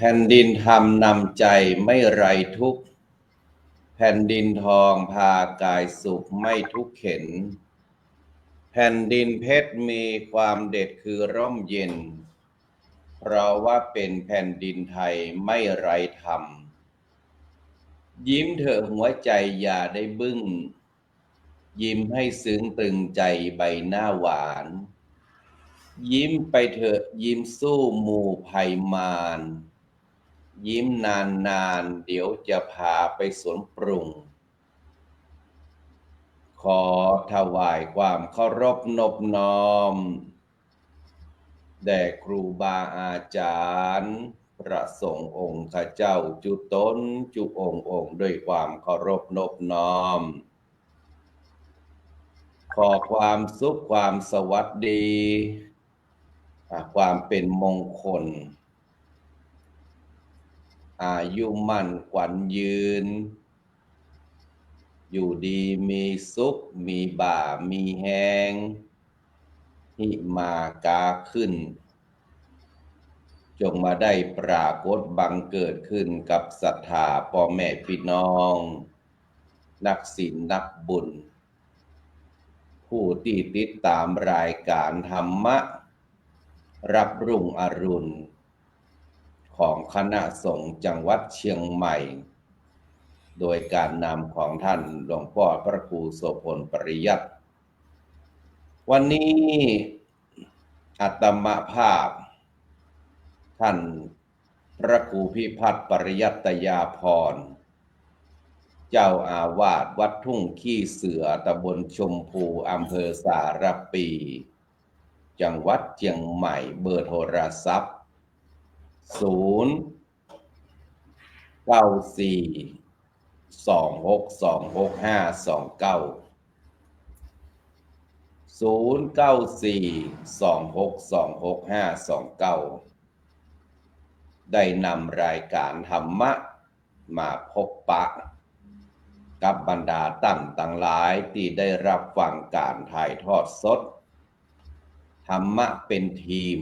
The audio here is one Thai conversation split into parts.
แผ่นดินธรรมนำใจไม่ไรทุกข์ แผ่นดินทองพากายสุขไม่ทุกข์เข็น แผ่นดินเพชรมีความเด็ดคือร่มเย็น เพราะว่าเป็นแผ่นดินไทยไม่ไรธรรม ยิ้มเถอะหัวใจอย่าได้บึ้ง ยิ้มให้ซึ้งตึงใจใบหน้าหวานยิ้มไปเถอะยิ้มสู้หมู่ภัยมาร ยิ้มนานนานๆเดี๋ยวจะพาไปสวนปรุง ขอถวายความเคารพนบน้อม แด่ครูบาอาจารย์พระสงฆ์องค์ข้าเจ้าจุตนจุองค์องค์ด้วยความเคารพนบน้อม ขอความสุขความสวัสดี ความเป็นมงคล อายุมั่นขวัญยืน อยู่ดีมีสุข มีบ่า มีแหงหิมากาขึ้น จงมาได้ปรากฏบังเกิดขึ้นกับศรัทธาพ่อแม่พี่น้อง นักศีลนักบุญ ผู้ที่ติดตามรายการธรรมะ รับรุ่งอรุณ ของคณะสงฆ์จังหวัดเชียงใหม่ โดยการนำของท่านหลวงพ่อพระครูโสพลปริยัติวันนี้อัตมภาพ ท่านพระครูพิพัฒน์ปริยัตยาพร เจ้าอาวาสวัดทุ่งขี้เสือตำบลชมพูอำเภอสารปี จังหวัดเชียงใหม่เบอร์โทรศัพท์ ศูนย์เก้าสี่สองหกสองหกห้าสองเก้าศูนย์เก้าสี่สองหกสองหกห้าสองเก้าได้นำรายการธรรมะมาพบปะ กับบรรดาตั้งต่างหลายที่ได้รับฟังการถ่ายทอดสด ธรรมะเป็นทีม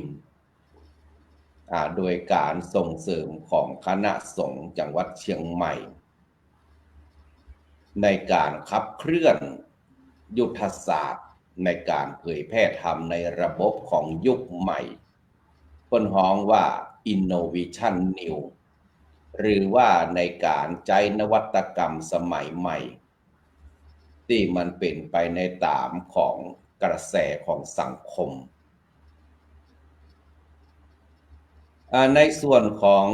โดยการส่งเสริมของคณะสงฆ์จังหวัดเชียงใหม่ ในการขับเคลื่อนยุทธศาสตร์ในการเผยแพร่ธรรมในระบบของยุคใหม่คนฮ้องว่า Innovation New หรือว่าในการใจนวัตกรรมสมัยใหม่ ที่มันเป็นไปในตามของกระแสของสังคม อ่า ในส่วนของ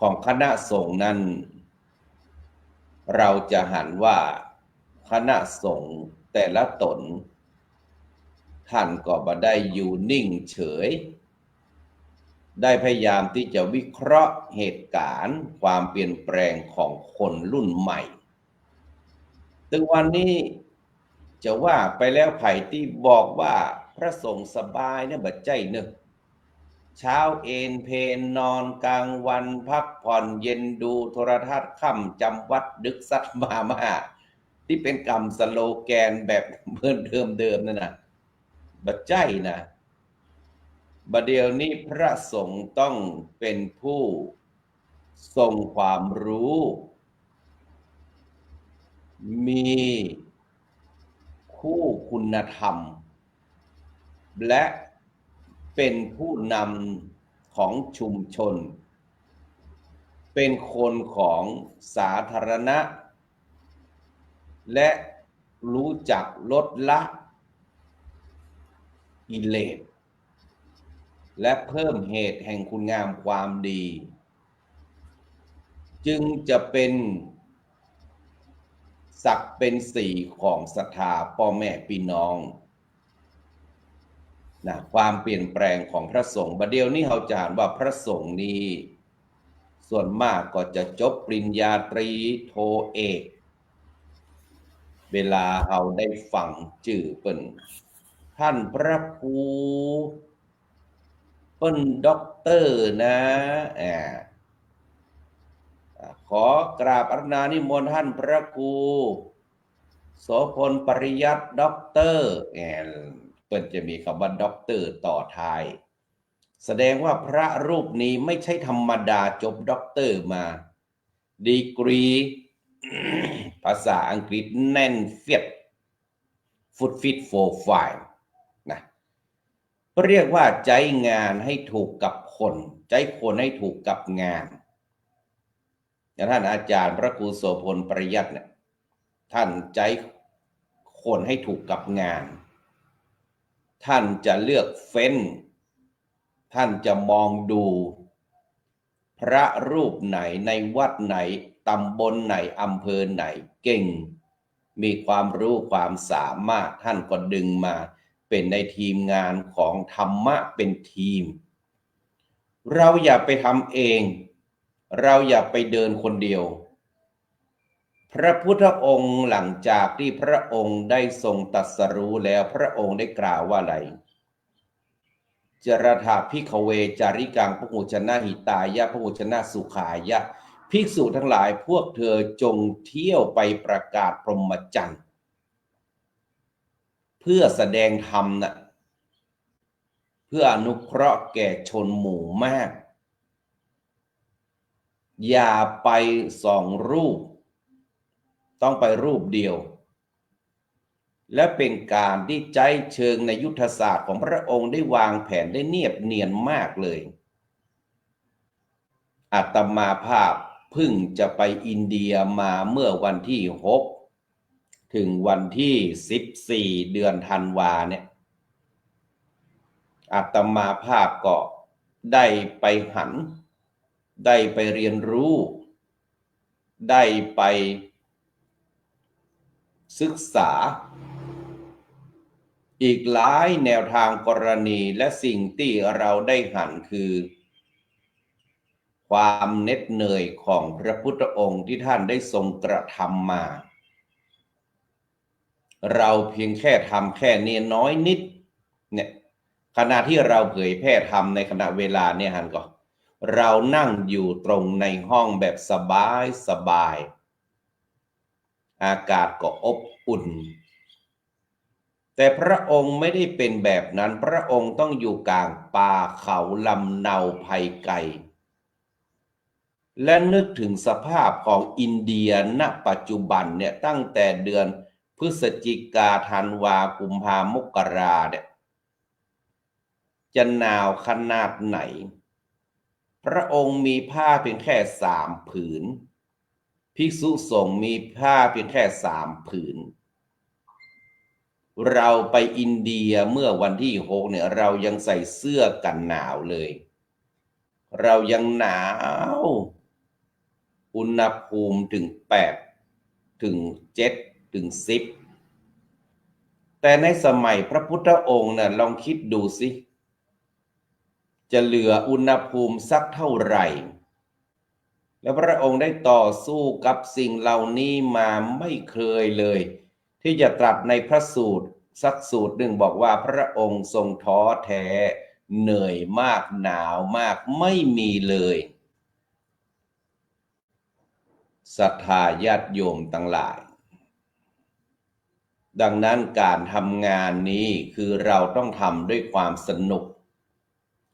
ของคณะสงฆ์นั้น เราจะหันว่าคณะสงฆ์แต่ละตน ท่านก็บ่ได้อยู่นิ่งเฉย ได้พยายามที่จะวิเคราะห์เหตุการณ์ความเปลี่ยนแปลงของคนรุ่นใหม่ถึงวันนี้จะว่าไปแล้วไผ่ที่บอกว่าพระสงฆ์สบายเนี่ยบัดใจเนอะ เช้าเอนเพนนอนกลางวันพักผ่อนเย็นดูโทรทัศน์ค่ำจำวัดดึกสัตมามาที่เป็นกรรมสโลแกนแบบเพื่อนเดิมเดิมๆนั่นนะบัดใจนะบัดเดียวนี้พระสงฆ์ต้องเป็นผู้ทรงความรู้ มีคู่คุณธรรม และ เป็นผู้นำของชุมชน เป็นคนของสาธารณะ และรู้จักลดละกิเลสและเพิ่มเหตุแห่งคุณงามความดี จึงจะเป็นศักเป็นสีของศรัทธาพ่อแม่พี่น้อง นะความเปลี่ยนแปลงของพระสงฆ์บัดเดียวนี้เราจะอ่านว่าพระสงฆ์นี้ ส่วนมากก็จะจบปริญญาตรีโทเอก เวลาเราได้ฟังจื่อเปิ้นท่านพระครูเปิ้นด็อกเตอร์นะแอบขอกราบอารานิมนต์ท่านพระครูโสพลปริยัติด็อกเตอร์แอ เปิ้นจะมีคำว่าด็อกเตอร์ต่อท้าย แสดงว่าพระรูปนี้ไม่ใช่ธรรมดาจบด็อกเตอร์มา ดีกรี ภาษาอังกฤษแน่นเฟียดฟุตฟิตโฟไฟนะเรียกว่าใจงานให้ถูกกับคน ใจคนให้ถูกกับงานอย่ท่านอาจารย์พระครูโสพลปริยัติเนี่ยท่านใจคนให้ถูกกับงาน ท่านจะเลือกเฟ้น ท่านจะมองดู พระรูปไหนในวัดไหนตำบลไหนอำเภอไหนเก่ง มีความรู้ความสามารถท่านก็ดึงมาเป็นในทีมงานของธรรมะเป็นทีม เราอย่าไปทำเอง เราอย่าไปเดินคนเดียว พระพุทธองค์หลังจากที่พระองค์ได้ทรงตรัสรู้แล้วพระองค์ได้กล่าวว่าอะไร จรถาพิขเวจาริกังพหุชนะหิตายะพหุชนะสุขายะ ภิกษุทั้งหลายพวกเธอจงเที่ยวไปประกาศพรหมจรรย์เพื่อแสดงธรรมนะ่ะเพื่ออนุเคราะห์แก่ชนหมู่มาก อย่าไปสองรูป ต้องไปรูปเดียว และเป็นการที่ใจเชิงในยุทธศาสตร์ของพระองค์ได้วางแผนได้เนียบเนียนมากเลยอาตมาภาพพึ่งจะไปอินเดียมาเมื่อวันที่หกถึงวันที่สิบสี่เดือนธันวาเนี่ยอาตมาภาพก็ได้ไปหัน ได้ไปเรียนรู้ ได้ไป ศึกษา อีกหลายแนวทางกรณีและสิ่งที่เราได้หันคือ ความเน็ดเหนื่อยของพระพุทธองค์ที่ท่านได้ทรงกระทำมา เราเพียงแค่ทำแค่นี้น้อยนิดเนี่ยขณะที่เราเผยแพร่ทำในขณะเวลาเนี่ยฮันก็เรานั่งอยู่ตรงในห้องแบบสบายสบาย อากาศก็อบอุ่น แต่พระองค์ไม่ได้เป็นแบบนั้น พระองค์ต้องอยู่กลางป่าเขาลำเนาภัยไกลและนึกถึงสภาพของอินเดียณปัจจุบันเนี่ยตั้งแต่เดือนพฤศจิกาธันวากุมภามกราเนี่ยจะหนาวขนาดไหน พระองค์มีผ้าเพียงแค่สามผืน ภิกษุสงฆ์มีผ้าเพียงแค่สามผืน เราไปอินเดียเมื่อวันที่หกเนี่ย เรายังใส่เสื้อกันหนาวเลย เรายังหนาว อุณหภูมิถึงแปดถึงเจ็ดถึงสิบแต่ในสมัยพระพุทธองค์นะ่ะลองคิดดูสิ จะเหลืออุณหภูมิสักเท่าไหร่ แล้วพระองค์ได้ต่อสู้กับสิ่งเหล่านี้มาไม่เคยเลย ที่จะตรัสในพระสูตรสักสูตรหนึ่งบอกว่าพระองค์ทรงท้อแท้ เหนื่อยมากหนาวมากไม่มีเลยศรัทธาญาติโยมตั้งหลาย ดังนั้นการทำงานนี้คือเราต้องทำด้วยความสนุก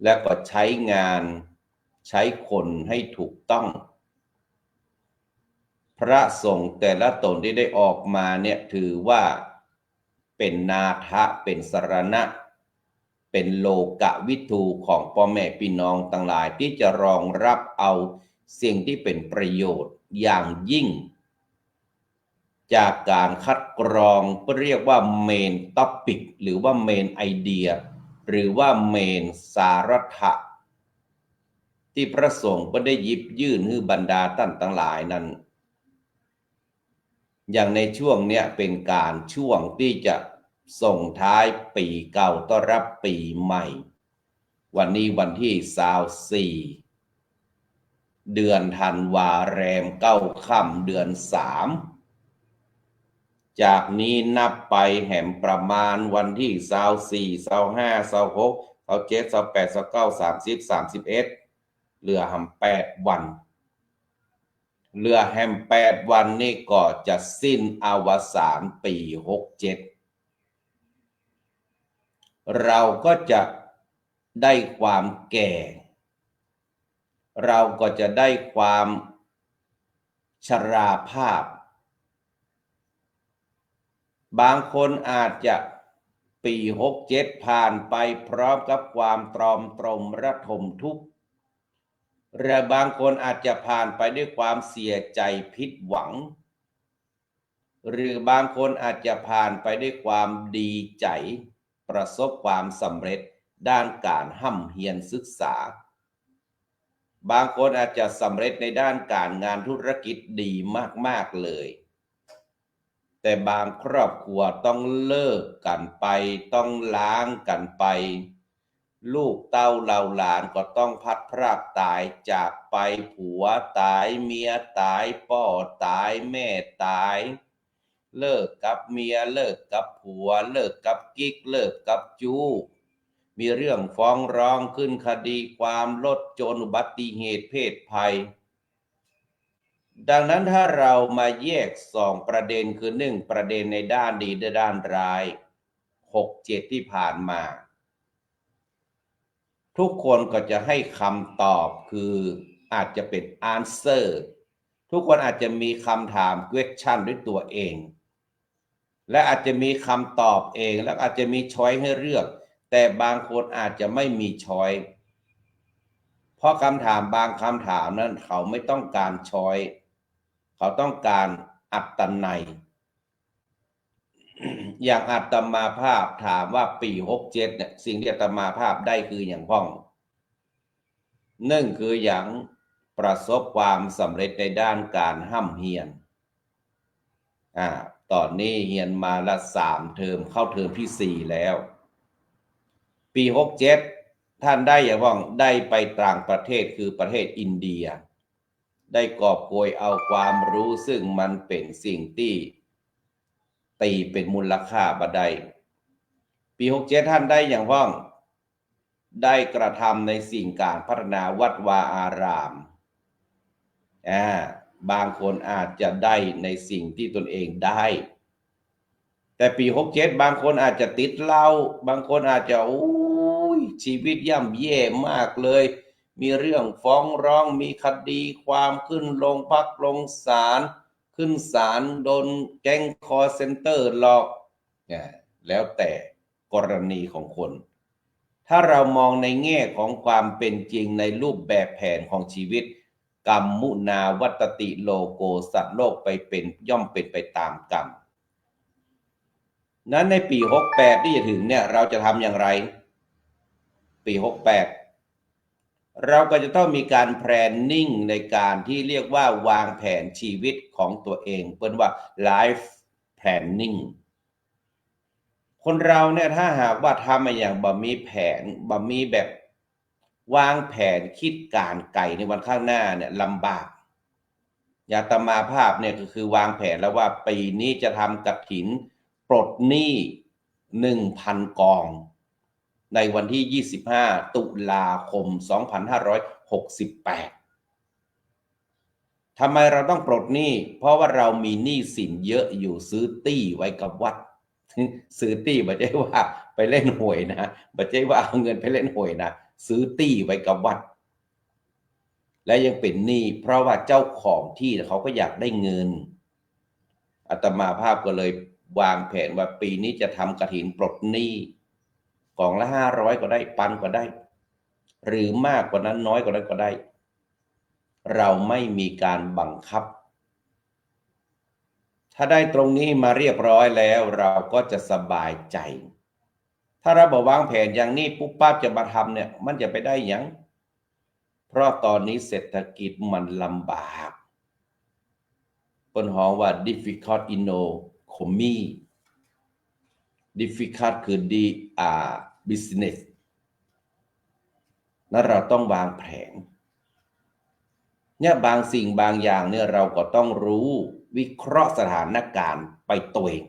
และก็ใช้งานใช้คนให้ถูกต้อง พระสงฆ์แต่ละตนที่ได้ออกมาเนี่ยถือว่าเป็นนาทะเป็นสรณะ เป็นโลกะวิทูของพ่อแม่พี่น้องต่างหลายที่จะรองรับเอาสิ่งที่เป็นประโยชน์อย่างยิ่ง จากการคัดกรองเรียกว่าเมนท็อปิกหรือว่าเมนไอเดีย หรือว่าเมนสาระทะที่พระสงฆ์ก็ได้ยิบยื่นให้บรรดาท่านทั้งหลายนั้น อย่างในช่วงเนี้ยเป็นการช่วงที่จะส่งท้ายปีเก่าต้อนรับปีใหม่ วันนี้วันที่สาวสี่เดือนธันวาแรมเก้าค่ำเดือนสามจากนี้นับไปแห่มประมาณวันที่สาวสี่สาวห้าสาวหกสาวเจ็ดสาวแปดสาวเก้าสามสิบสามสิบเอ็ดเหลือหำแปดวัน เหลือแฮมแปดวันนี่ก็จะสิ้นอวสานปีหกเจ็ดเราก็จะได้ความแก่ เราก็จะได้ความชราภาพ บางคนอาจจะปีหกเจ็ดผ่านไปพร้อมกับความตรอมตรมระทมทุกข์ หรือบางคนอาจจะผ่านไปด้วยความเสียใจผิดหวัง หรือบางคนอาจจะผ่านไปด้วยความดีใจ ประสบความสำเร็จด้านการห่ำเฮียนศึกษา บางคนอาจจะสำเร็จในด้านการงานธุรกิจดีมาก ๆ เลย แต่บางครอบครัวต้องเลิกกันไป ต้องล้างกันไป ลูกเต้าเหล่าหลานก็ต้องพัดพรากตายจากไปผัวตายเมียตายพ่อตายแม่ตาย เลิกกับเมียเลิกกับผัว เลิกกับกิ๊กเลิกกับจู้มีเรื่องฟ้องร้องขึ้นคดีความลดจนอุบัติเหตุเพศภัย ดังนั้นถ้าเรามาแยกสองประเด็นคือหนึ่งประเด็นในด้านดีและด้านร้ายหกเจ็ดที่ผ่านมา ทุกคนก็จะให้คำตอบคืออาจจะเป็น answer ทุกคนอาจจะมีคำถาม question ด้วยตัวเอง และอาจจะมีคำตอบเอง แล้วอาจจะมีช้อยให้เลือก แต่บางคนอาจจะไม่มีช้อยเพราะคำถามบางคำถามนั้นเขาไม่ต้องการช้อยเขาต้องการอัตนัย อย่างอัตมาภาพถามว่าปีหกเจ็ดเนี่ย สิ่งที่อัตมาภาพได้คืออย่างพ้องหนึ่งคืออย่างประสบความสำเร็จในด้านการห้ำเฮียน อ่า ตอนนี้เฮียนมาละสามเทอมเข้าเทอมที่สี่แล้ว ปีหกเจ็ดท่านได้อย่างว่องได้ไปต่างประเทศคือประเทศอินเดีย ได้กอบโกยเอาความรู้ซึ่งมันเป็นสิ่งที่ ตีเป็นมูลค่าบัดใดปีหกเจ็ดท่านได้อย่างว่อง ได้กระทำในสิ่งการพัฒนาวัดวาอารามอ่าบางคนอาจจะได้ในสิ่งที่ตนเองได้ แต่ปีหกเจ็ดบางคนอาจจะติดเหล้าบางคนอาจจะโอ้ยชีวิตย่ำแย่มากเลย มีเรื่องฟ้องร้องมีคดีความขึ้นลงพักลงศาล ขึ้นศาลโดนแก๊งคอเซ็นเตอร์หลอกนี่แล้วแต่กรณีของคน ถ้าเรามองในแง่ของความเป็นจริงในรูปแบบแผนของชีวิต กรรมมุนาวัตติโลโกสัตว์โลกไปเป็นย่อมเป็นไปตามกรรม นั้นในปี 68 ที่จะถึงเนี่ยเราจะทำอย่างไร ปี 68 เราก็จะต้องมีการแพลนนิ่งในการที่เรียกว่าวางแผนชีวิตของตัวเองเป็นว่า life planning คนเราเนี่ยถ้าหากว่าทำมาอย่างบ่มีแผนบ่มีแบบวางแผนคิดการไก่ในวันข้างหน้าเนี่ยลำบากยาตมาภาพเนี่ยก็คือวางแผนแล้วว่าปีนี้จะทำกระถินปลดหนี้หนึ่งพันกอง ในวันที่ 25 ตุลาคม 2568ทำไมเราต้องปลดหนี้ เพราะว่าเรามีหนี้สินเยอะอยู่ซื้อตี้ไว้กับวัด ซื้อตี้ไม่ใช่ว่าไปเล่นหวยนะไม่ใช่ว่าเอาเงินไปเล่นหวยนะซื้อตี้ไว้กับวัด และยังเป็นหนี้เพราะว่าเจ้าของที่เขาก็อยากได้เงินอาตมาภาพก็เลยวางแผนว่าปีนี้จะทำกระถินปลดหนี้ กล่องละห้าร้อยก็ได้ปันก็ได้ หรือมากกว่านั้นน้อยกว่านั้นก็ได้ เราไม่มีการบังคับ ถ้าได้ตรงนี้มาเรียบร้อยแล้วเราก็จะสบายใจ ถ้าเราบอกวางแผนอย่างนี้ปุ๊บปั๊บจะมาทำเนี่ย มันจะไปได้ยังเพราะตอนนี้เศรษฐกิจมันลำบากปนหองว่า difficult economy difficult คือ d อ่า business นั้นเราต้องวางแผนเนี่ยบางสิ่งบางอย่างเนี่ยเราก็ต้องรู้วิเคราะห์สถานการณ์ไปตัวเอง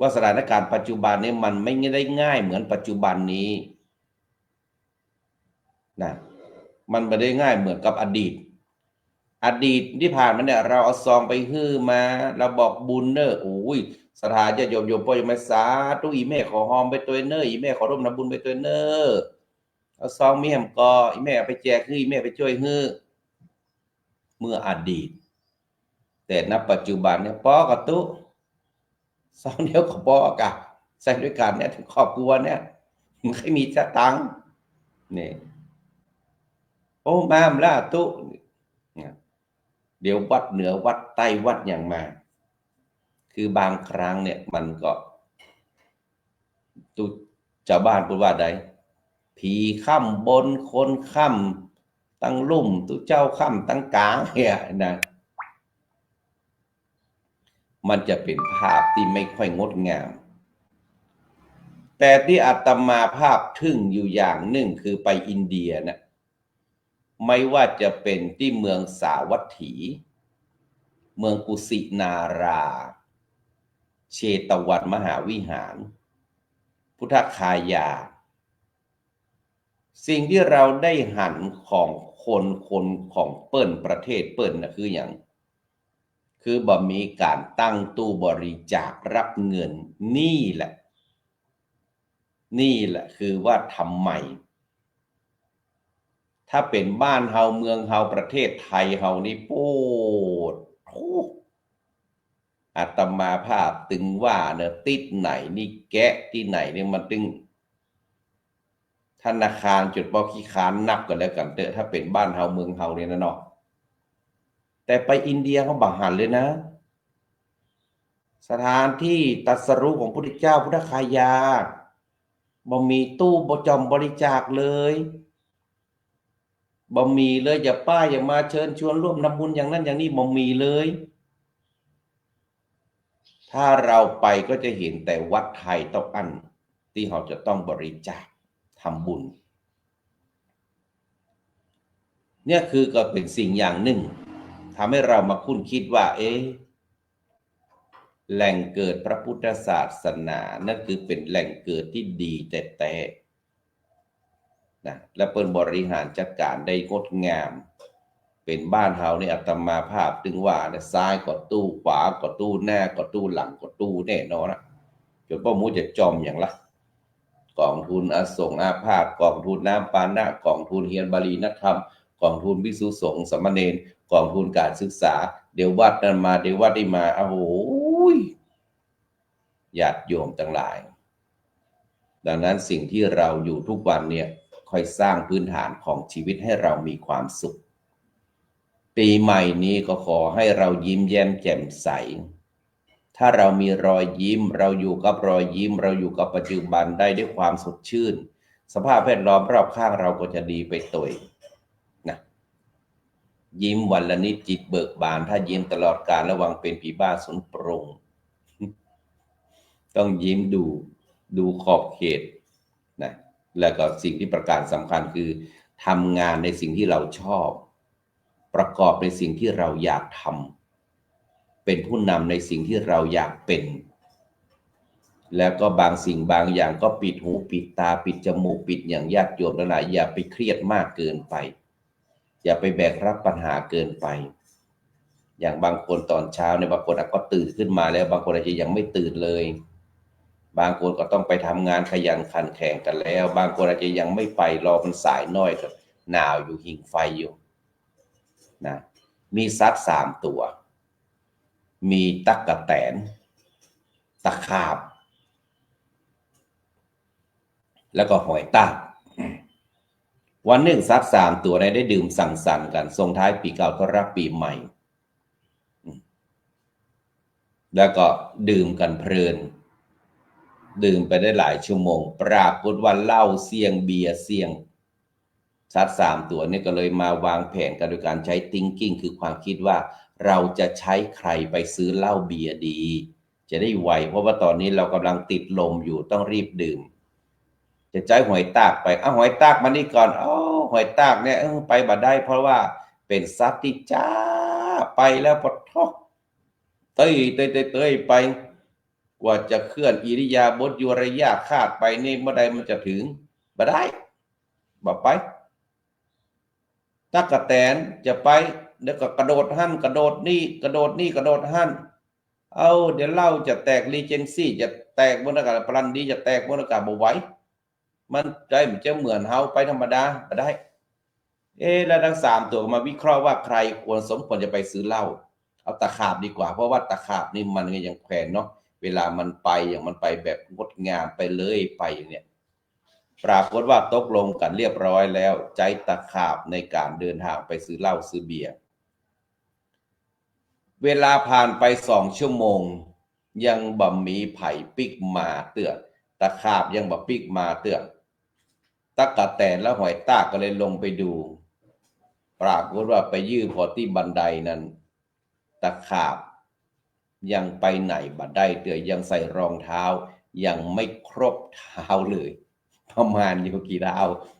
ว่าสถานการณ์ปัจจุบันนี้มันไม่ได้ง่ายเหมือนปัจจุบันนี้นะมันไม่ได้ง่ายเหมือนกับอดีต อดีตที่ผ่านมาเนี่ย เราเอาซองไปฮื้อมา เราบอกบุญเนอร์โอ้ยสถานจะโยมโยมพ่อยม่สาตุอีแม่ขอหอมไปตัวเนอร์อีแม่ขอร่วมนำบุญไปตัวเนอร์เอาซองมีแหมกออีแม่ไปแจกฮื้ออีแม่ไปช่วยฮื้อเมื่ออดีต แต่ณปัจจุบันเนี่ยปอกับตุซองเดียวกับปอกะใส่ด้วยกันเนี่ยถึงครอบครัวเนี่ยมันไม่มีสตังค์นี่โอ้มามล่าตุ เดี๋ยววัดเหนือวัดใต้วัดอย่างมา คือบางครั้งเนี่ยมันก็ตุชาวบ้านพูดว่าใดผีค่ำบนคนค่ำตั้งลุ่มตุเจ้าค่ำตั้งกลางเนี่ยนะมันจะเป็นภาพที่ไม่ค่อยงดงาม แต่ที่อาตมาภาพทึ่งอยู่อย่างหนึ่งคือไปอินเดียนะ ไม่ว่าจะเป็นที่เมืองสาวัตถี เมืองกุสินารา เชตวันมหาวิหาร พุทธคายา สิ่งที่เราได้หันของคนคนของเปิ้นประเทศเปิ้นนะคืออย่าง คือบ่มีการตั้งตู้บริจาครับเงินนี่แหละ นี่แหละคือว่าทำไม ถ้าเป็นบ้านเฮาเมืองเฮาประเทศไทยเฮานี่โปดอาตมาภาพตึงว่าเนอะติดไหนนี่แกะที่ไหนเนี่ยมันตึงธนาคารจุดปอขี้คานนับกันแล้วกันเถอะถ้าเป็นบ้านเฮาเมืองเฮาเนี่ยนะเนาะแต่ไปอินเดียเขาบังหันเลยนะ สถานที่ตัสรู้ของพระพุทธเจ้าพุทธคายาบ่มีตู้บจอมบริจาคเลย บ่มีเลยอย่าป้ายอย่ามาเชิญชวนร่วมนำบุญอย่างนั้นอย่างนี้บ่มีเลย ถ้าเราไปก็จะเห็นแต่วัดไทยต้าอันที่เขาจะต้องบริจาคทำบุญ เนี่ยคือก็เป็นสิ่งอย่างหนึ่งทำให้เรามาคุ้นคิดว่า เอ๊ะแหล่งเกิดพระพุทธศาสนา นั่นคือเป็นแหล่งเกิดที่ดีแต่แต่ นะและเปินบริหารจัดการได้งดงาม เป็นบ้านเฮาเนี่อัตมาภาพถึงว่าเนี่ยซ้ายก็ตู้ขวาก็ตู้หน้าก็ตู้หลังก็ตู้แน่นอนนะจนพ่อมูจะจอมอย่างละกองทุนอสงอาพาธกองทุนน้ำปานะกองทุนเฮียนบาลีนักธรรมกองทุนวิสุสงสามเณรกองทุนการศึกษา เดี๋ยววัดนั้นมาเดี๋ยววัดนี้มาโอ้โหญาติโยมทั้งหลาย ดังนั้นสิ่งที่เราอยู่ทุกวันเนี่ย ค่อยสร้างพื้นฐานของชีวิตให้เรามีความสุข ปีใหม่นี้ก็ขอให้เรายิ้มแย้มแจ่มใส ถ้าเรามีรอยยิ้ม เราอยู่กับรอยยิ้ม เราอยู่กับปัจจุบันได้ด้วยความสดชื่น สภาพแวดล้อมรอบข้างเราก็จะดีไปตัวนะยิ้มวันละนิดจิตเบิกบาน ถ้ายิ้มตลอดการระวังเป็นผีบ้าสนปรงต้องยิ้มดูดูขอบเขต แล้วก็สิ่งที่ประการสำคัญคือทำงานในสิ่งที่เราชอบ ประกอบในสิ่งที่เราอยากทำเป็นผู้นำในสิ่งที่เราอยากเป็น แล้วก็บางสิ่งบางอย่างก็ปิดหูปิดตาปิดจมูกปิดอย่างญาติโยมทั้งหลายอย่าไปเครียดมากเกินไป อย่าไปแบกรับปัญหาเกินไป อย่างบางคนตอนเช้าเนี่ยบางคนก็ตื่นขึ้นมาแล้วบางคนอาจจะยังไม่ตื่นเลย บางคนก็ต้องไปทำงานขยันขันแข่งกันแล้ว บางคนอาจจะยังไม่ไปรอมันสายน้อยก็หนาวอยู่หิงไฟอยู่นะมีสัตว์สามตัว มีตักกะแตน ตะขาบ แล้วก็หอยตากวันหนึ่งสัตว์สามตัวได้ได้ดื่มสั่งสรรค์กันส่งท้ายปีเก่าต้อนรับปีใหม่ แล้วก็ดื่มกันเพลิน ดื่มไปได้หลายชั่วโมง ปรากฏว่าเหล้าเสี่ยงเบียร์เสี่ยงสัตว์สามตัวนี้ก็เลยมาวางแผนกันโดยการใช้ thinking คือความคิดว่าเราจะใช้ใครไปซื้อเหล้าเบียร์ดี จะได้ไว เพราะว่าตอนนี้เรากำลังติดลมอยู่ต้องรีบดื่ม จะใจหอยตากไปอ้าหอยตากมานี่ก่อนอ๋อหอยตากเนี่ยไปบัดได้ เพราะว่าเป็นสัตว์ที่จ้าไปแล้วปดท้อเต้ยเตยเตยเตยไป ว่าจะเคลื่อนอิริยาบถยุระยะคาดไปนี่เมื่อใดมันจะถึงบัดได้บ่ไปตักกะแตนจะไปเดี๋ยวก็กระโดดหั่นกระโดดนี่กระโดดนี่กระโดดหั่นเอาเดี๋ยวเหล่าจะแตกรีเจนซี่จะแตกบนอากาศปรันดีจะแตกบนอากาศบ่ไหวมันได้มันจะเหมือนเฮาไปธรรมดาบ่ได้ เอ๊แล้วทั้งสามตัวมาวิเคราะห์ว่าใครควรสมควรจะไปซื้อเหล้าเอาตะขาบดีกว่า เพราะว่าตะขาบนี่มันก็ยังแขวนเนาะ เวลามันไปอย่างมันไปแบบงดงามไปเลยไปอย่างเนี้ยปรากฏว่าตกลงกันเรียบร้อยแล้ว ใจตะขาบในการเดินทางไปซื้อเหล้าซื้อเบียร์เวลาผ่านไปสองชั่วโมง ยังบ่มีไผ่ปิกมาเตือนตะขาบยังบ่ปิกมาเตือนตะกะแตนและหอยตากก็เลยลงไปดู ปรากฏว่าไปยื้อพอที่บันไดนั้น ตะขาบ ยังไปไหนบัดได้เตือยังใส่รองเท้า ยังไม่ครบเท้าเลย ประมาณอยู่กี่เท้า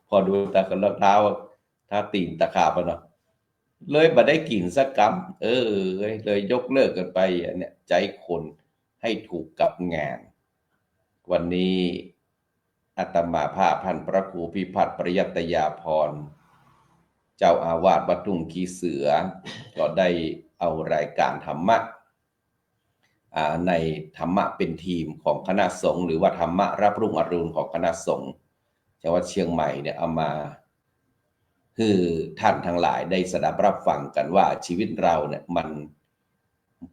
พอดูตะกันรองเท้า ถ้าตีนตะขาบเนาะเลยบัดได้กินสักกำเออ เลยยกเลิกกันไปเนี่ยใจคนให้ถูกกับงาน วันนี้อาตมาภาพท่านพระครูพิพัฒน์ปริยัตยาพร เจ้าอาวาสวัดทุ่งขีเสือ ก็ได้เอารายการธรรมะ ในธรรมะเป็นทีมของคณะสงฆ์หรือว่าธรรมะรับรุ่งอรุณของคณะสงฆ์จังหวัดเชียงใหม่เนี่ยเอามาคือท่านทั้งหลายได้สดับรับฟังกันว่าชีวิตเราเนี่ยมัน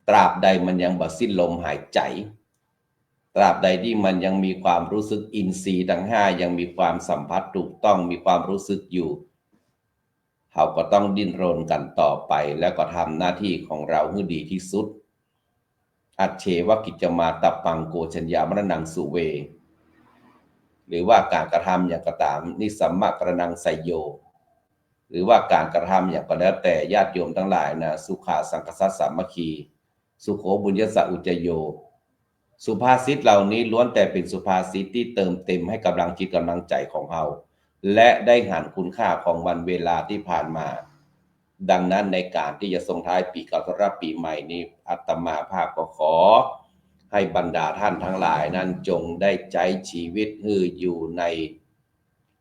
ตราบใดมันยังบ่สิ้นลมหายใจ ตราบใดที่มันยังมีความรู้สึกอินทรีย์ทั้งห้ายังมีความสัมผัสถูกต้องมีความรู้สึกอยู่เราก็ต้องดิ้นรนกันต่อไป แล้วก็ทำหน้าที่ของเราให้ดีที่สุด อัจเชวกิจมาตับปังโกชัญญามรณังสุเว หรือว่าการกระทำอย่างกระตามนิสัมมะกระนังไสยโย หรือว่าการกระทำอย่างก็แล้วแต่ญาติโยมทั้งหลายนะสุขาสังคสัสสามัคคี สุโขบุญยสะอุจโย สุภาษิตเหล่านี้ล้วนแต่เป็นสุภาษิตที่เติมเต็มให้กำลังจิตกำลังใจของเราและได้หันคุณค่าของวันเวลาที่ผ่านมา ดังนั้นในการที่จะส่งท้ายปีเก่าต้อนรับปีใหม่นี้อัตมาภาพก็ขอ ให้บรรดาท่านทั้งหลายนั้นจงได้ใจชีวิตฮืออยู่ใน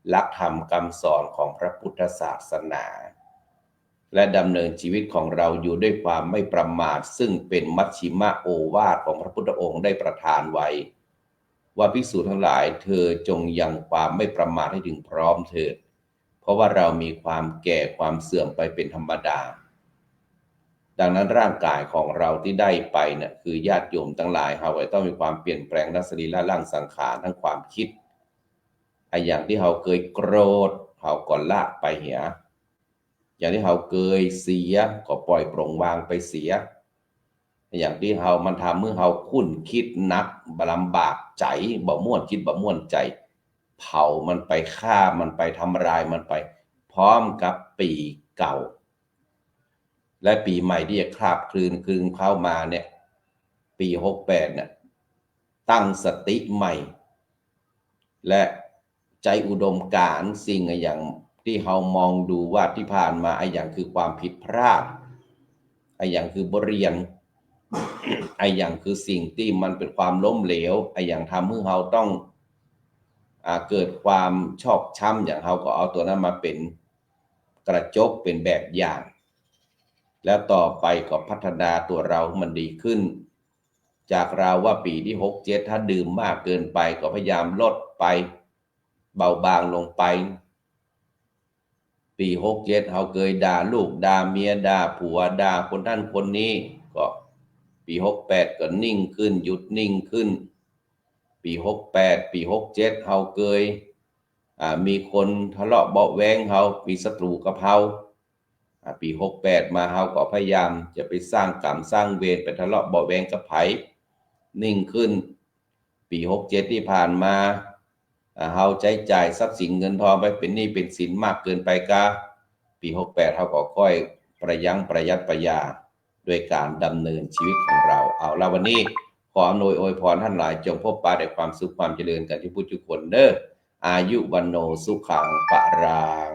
หลักธรรมคำสอนของพระพุทธศาสนา และดำเนินชีวิตของเราอยู่ด้วยความไม่ประมาท ซึ่งเป็นมัชชิมะโอวาทของพระพุทธองค์ได้ประทานไว้ ว่าภิกษุทั้งหลายเธอจงยังความไม่ประมาทให้ถึงพร้อมเถิด ราะว่าเรามีความแก่ความเสื่อมไปเป็นธรรมดา ดังนั้นร่างกายของเราที่ได้ไปเนี่ยคือญาติโยมทั้งหลายเราก็ต้องมีความเปลี่ยนแปลงนัสรีละร่างสังขารทั้งความคิดไอ้อย่างที่เราเคยโกรธเราก็ละไปเหียอย่างที่เราเคยเสียก็ปล่อยปรงวางไปเสีย อย่างที่เรามันทำเมื่อเราคุ้นคิดนักลำบากใจบ่ม่วนคิดบ่ม่วนใจ เผามันไปฆ่ามันไปทำลายมันไป พร้อมกับปีเก่า และปีใหม่ที่จะคราบคลืนคืนเข้ามาเนี่ย ปีหกแปดเนี่ยตั้งสติใหม่ และใจอุดมการสิ่งอย่างที่เรามองดูว่าที่ผ่านมาไอ้อย่างคือความผิดพลาดไอ้อย่างคือบทเรียนไอ้อย่างคือสิ่งที่มันเป็นความล้มเหลวไอ้อย่างทำให้เราต้อง เกิดความชอกช้ำอย่างเราก็เอาตัวนั้นมาเป็นกระจกเป็นแบบอย่าง แล้วต่อไปก็พัฒนาตัวเรามันดีขึ้น จากเราว่าปีที่หกเจ็ดถ้าดื่มมากเกินไปก็พยายามลดไป เบาบางลงไป ปีหกเจ็ดเขาเคยด่าลูกด่าเมียด่าผัวด่าคนท่านคนนี้ ก็ปีหกแปดก็นิ่งขึ้น หยุดนิ่งขึ้น ปีหกแปดปีหกเจ็ดเขาเคยมีคนทะเลาะเบาแวงเขามีศัตรูกับเขาปีหกแปดมาเขาก็พยายามจะไปสร้างกรรมสร้างเวรไปทะเลาะเบาแวงกับไผนิ่งขึ้น ปีหกเจ็ดที่ผ่านมาเฮาใช้จ่ายทรัพย์สินเงินทองไปเป็นหนี้เป็นสินมากเกินไปกาปีหกแปดเฮาก็ค่อยประยังประยัดประยาด้วยการดำเนินชีวิตของเราเอาละวันนี้ ขออำนวยอวยพรท่านหลายจงพบปาได้ความสุขความเจริญกันที่ผู้ทุกคนเด้ออายุวันโนสุขังปะราง